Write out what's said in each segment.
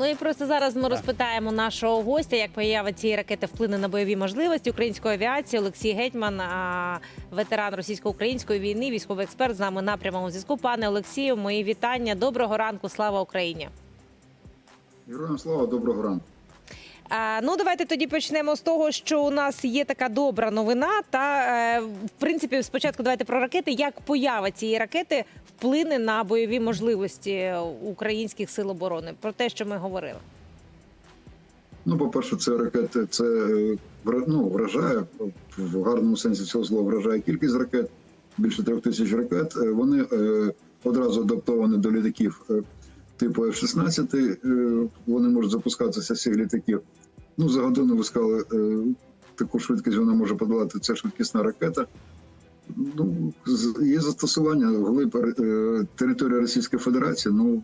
Ну і просто зараз ми розпитаємо нашого гостя, як поява цієї ракети вплине на бойові можливості української авіації. Олексій Гетьман, ветеран російсько-української війни, військовий експерт з нами на прямому зв'язку. Пане Олексію, мої вітання. Доброго ранку, слава Україні. Героям слава, доброго ранку. Ну, давайте тоді почнемо з того, що у нас є така добра новина. Та е, в принципі, спочатку давайте про ракети. Як поява цієї ракети вплине на бойові можливості українських сил оборони? Про те, що ми говорили. Ну, по-перше, це ракети, це е, ну, вражає в гарному сенсі цього слова вражає кількість ракет, більше трьох тисяч ракет. Е, Вони одразу адаптовані до літаків типу F-16. Е, Вони можуть запускатися з цих літаків. Ну, за годину ви сказали, е, таку швидкість вона може подолати. Це швидкісна ракета. Ну, є застосування вглиб е, території Російської Федерації. Ну,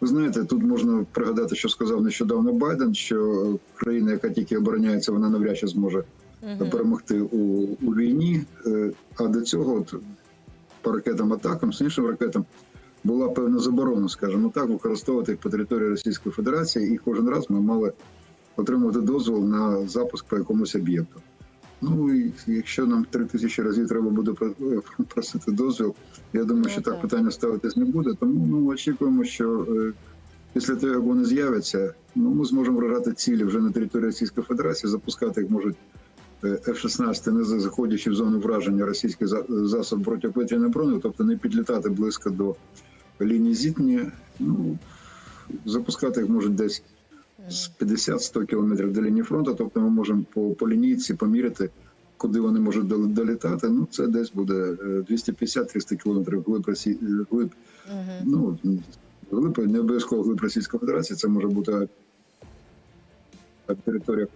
ви знаєте, тут можна пригадати, що сказав нещодавно Байден, що країна, яка тільки обороняється, вона навряд чи зможе Мгм. перемогти у, у війні. Е, А до цього, от, по ракетам атакам, з іншим ракетам, була певна заборона, скажімо так, використовувати їх по території Російської Федерації, і кожен раз ми мали отримувати дозвіл на запуск по якомусь об'єкту. Ну і якщо нам три тисячі разів треба буде просити дозвіл, я думаю, Ну, що так питання ставитись не буде. Тому ну, очікуємо, що е, після того, як вони з'являться, ну ми зможемо вражати цілі вже на території Російської Федерації, запускати їх можуть е, F-16, не заходячи в зону враження російських за- засоб протиповітряної оборони, тобто не підлітати близько до лінії зіткнення. Ну запускати їх можуть десь з 50-100 кілометрів до лінії фронту. Тобто ми можемо по, по лінійці поміряти, куди вони можуть дол- долітати. Ну це десь буде е, 250-300 кілометрів глиб Росії, е, глиб, ну глиб, не обов'язково глиб Російської Федерації. Це може бути територія.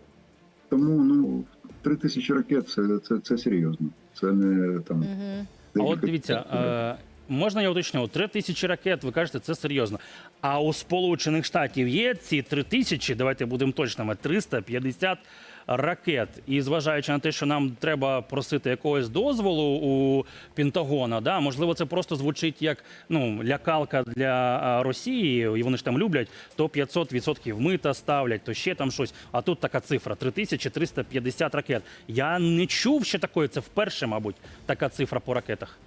Тому ну три тисячі ракет це, це, це серйозно. Це не там. Мгм. А от дивіться, е, можна я уточню? Три тисячі ракет, ви кажете, це серйозно. А у Сполучених Штатів є ці три тисячі, давайте будемо точними, 350 ракет. І зважаючи на те, що нам треба просити якогось дозволу у Пентагона, да, можливо, це просто звучить як ну, лякалка для Росії, і вони ж там люблять, то 500% мита ставлять, то ще там щось. А тут така цифра 3350 ракет. Я не чув ще такої, це вперше, мабуть, така цифра по ракетах.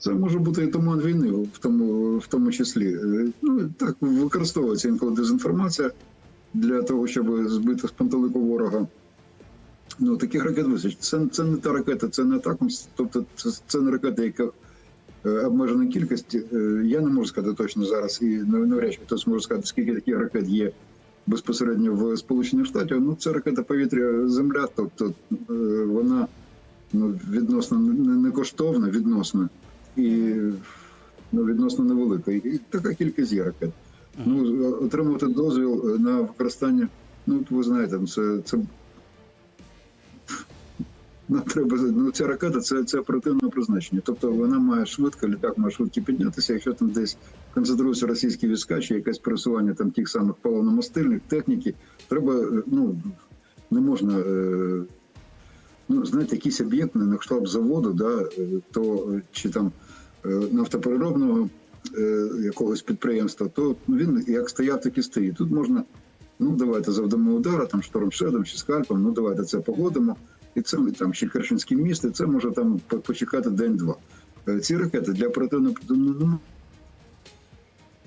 Це може бути і туман війни, в тому, в тому числі. Е, Ну так використовується інколи дезінформація для того, щоб збити з пантелику ворога. Ну таких ракет вистачить. Це, це не та ракета, це не атакам, тобто це, це не ракета, яка е, обмежена кількість. Е, Я не можу сказати точно зараз, і навряд чи хтось може сказати, скільки таких ракет є безпосередньо в Сполучених Штатах. Ну це ракета повітря Земля, тобто вона ну, відносно не коштовна, відносно і ну, відносно невелика. І така кількість є ракет. Ну, отримувати дозвіл на використання, ну, ви знаєте, це, це нам треба ну, ця ракета це, це оперативне призначення. Тобто вона має швидко, літак має швидко піднятися. Якщо там десь концентруються російські війська чи якесь пересування там тих самих паливно-мастильних техніки, треба е, ну не можна. Е, ну, знаєте, якийсь об'єкт на кшталт заводу, да, е, то е, чи там е, нафтопереробного якогось підприємства, то ну, він як стояв, так і стоїть. Тут можна, ну давайте завдамо удара, там штормшедом чи скальпом, ну давайте це погодимо. І це там ще Керченське місто, і це може там почекати день-два. Ці ракети для оперативного ну, ну,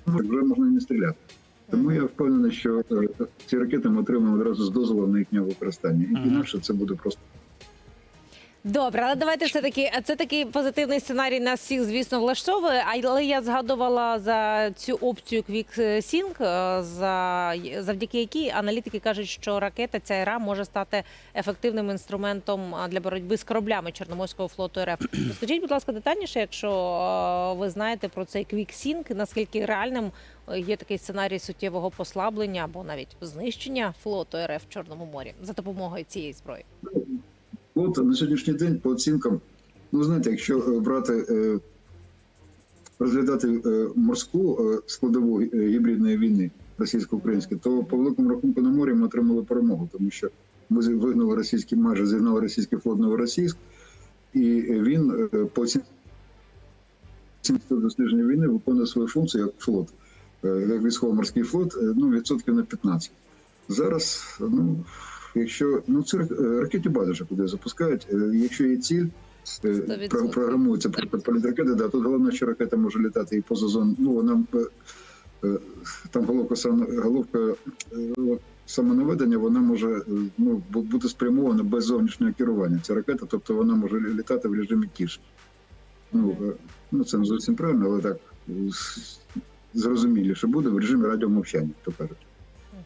ну, вже можна не стріляти. Тому я впевнений, що ці ракети ми отримаємо одразу з дозволом на їхнє використання. Мгм. Інакше це буде просто. Добре, але давайте все таки. Це такий позитивний сценарій нас всіх, звісно, влаштовує. Але я згадувала за цю опцію Quick Sync, е, за завдяки якій аналітики кажуть, що ракета ця ЕРА може стати ефективним інструментом для боротьби з кораблями Чорноморського флоту РФ. Скажіть, будь ласка, детальніше, якщо е, ви знаєте про цей Quick Sync, наскільки реальним е, є такий сценарій суттєвого послаблення або навіть знищення флоту РФ в Чорному морі за допомогою цієї зброї? От на сьогоднішній день по оцінкам, ну знаєте, якщо е, брати е, розглядати е, морську складову гібридної війни російсько-української, то по великому рахунку на морі ми отримали перемогу, тому що ми вигнали російський, майже зігнали російський флот Новоросійськ, і він по оцінці дослідження війни виконує свою функцію як флот. як військово-морський флот, ну, відсотків на 15. Зараз, ну, якщо ну це рак- ракеті байдуже, куди запускають. Е, Якщо є ціль, е, 100%. програмується політ ракети, да, тут головне, що ракета може літати і поза зон. Ну вона е, е, там головка головка е, самонаведення, вона може е, ну бути спрямована без зовнішнього керування. Ця ракета, тобто вона може літати в режимі тіш. Ну, е, ну це не зовсім правильно, але так е, зрозуміліше буде в режимі радіомовчання, то кажуть.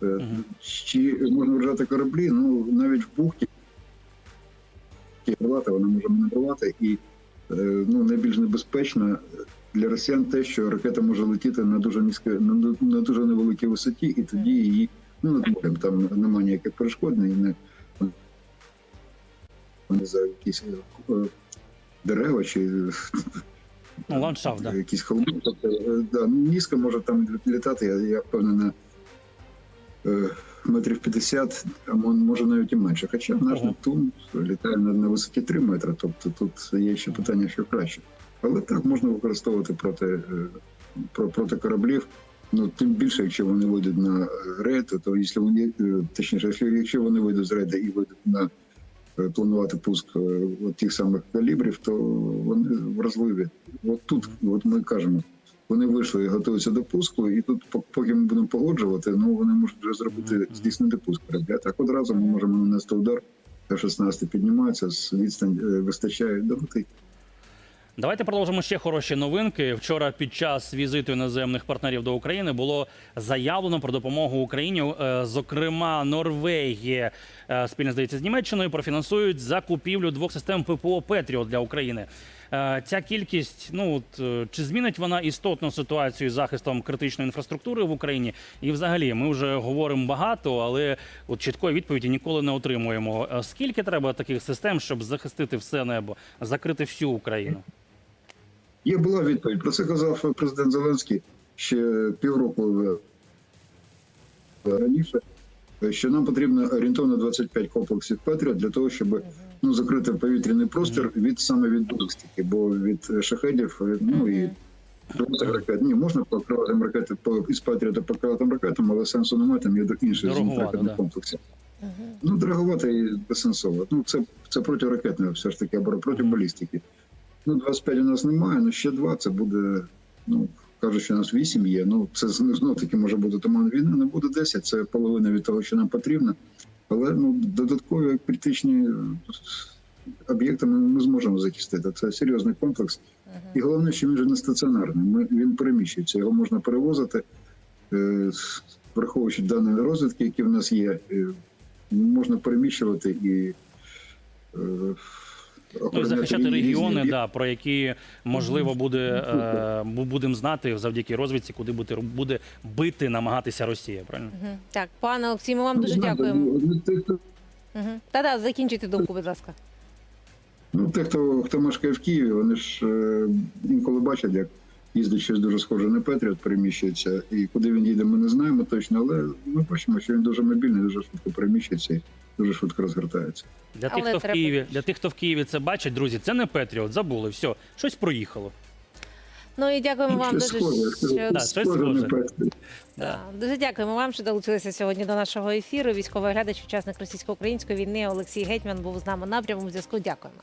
Е, Чи можна вражати кораблі? Ну навіть в бухті маневрувати, вона може маневрувати, і е, ну найбільш небезпечно для росіян те, що ракета може летіти на дуже низько, на, на дуже невеликій висоті, і тоді її ну над морем там немає ніяких перешкод, не за якісь е, дерева чи Ну, ландшафт, да. якісь холми. Тобто, е, да, низько може там літати, я, я впевнений, е, метрів 50, а може навіть і менше. Хоча наш. Нептун літає на, висоті 3 метри, тобто тут є ще питання, що краще. Але так можна використовувати проти, про- проти кораблів. Ну, тим більше, якщо вони вийдуть на рейд, то якщо вони, е, точніше, якщо, вони вийдуть з рейду і вийдуть на е, планувати пуск от тих самих калібрів, то вони в розливі. От тут, от ми кажемо, вони вийшли і готуються до пуску, і тут, поки ми будемо погоджувати, ну вони можуть вже зробити здійснити пуск. Так одразу ми можемо нанести удар. F-16 піднімається, з відстань е, вистачає долетить. Давайте продовжимо ще хороші новинки. Вчора під час візиту іноземних партнерів до України було заявлено про допомогу Україні. Е, Зокрема, Норвегія е, спільно здається з Німеччиною профінансують закупівлю двох систем ППО Петріот для України. Е, Ця кількість, ну от е, чи змінить вона істотну ситуацію з захистом критичної інфраструктури в Україні? І взагалі ми вже говоримо багато, але от чіткої відповіді ніколи не отримуємо. Е, Скільки треба таких систем, щоб захистити все небо, закрити всю Україну? Є була відповідь. Про це казав президент Зеленський ще півроку раніше, що нам потрібно орієнтовно 25 комплексів Петріот для того, щоб ну, закрити повітряний простір від саме від балістики, бо від е, шахедів, е, ну і ракет. Ні, можна по крилатим ракети по із Петріота по крилатим ракетам, але сенсу немає, там є до інших ракетних да. комплексів. Ну, дороговато і безсенсово. Ну, це, це протиракетне все ж таки, або проти балістики. Ну, 25 у нас немає, ну ще два це буде. Ну, кажуть, що у нас 8 є. Ну, це знов таки може бути туман війни, не буде 10, це половина від того, що нам потрібно. Але ну, додаткові критичні е, об'єкти ми не зможемо захистити. Це серйозний комплекс. І головне, що він же не стаціонарний. Ми, він переміщується, його можна перевозити, е, враховуючи дані розвідки, які в нас є, е, можна переміщувати і. Е, Ну, захищати регіони, да, про які можливо буде е, будемо знати завдяки розвідці, куди буде, буде бити, намагатися Росія. Правильно? Так, пане Олексій, ми вам Ну, дуже дякуємо. ну, тих, Мгм. Та-да, закінчуйте думку, будь ласка. Ну, те, хто, хто мешкає в Києві, вони ж е, інколи бачать, як їздить щось дуже схоже на Петріот, переміщується. І куди він їде, ми не знаємо точно, але ми бачимо, що він дуже мобільний, дуже швидко переміщується дуже швидко розгортається. Для тих, Але хто в треба- Києві, для тих, хто в Києві це бачить, друзі, це не Петріот, забули, все, щось проїхало. Ну і дякуємо вам Щось дуже. схоже, я скажу, що- Да, щось схоже на схоже. Да. Дуже дякуємо вам, що долучилися сьогодні до нашого ефіру. Військовий глядач, учасник російсько-української війни Олексій Гетьман був з нами на прямому зв'язку. Дякуємо.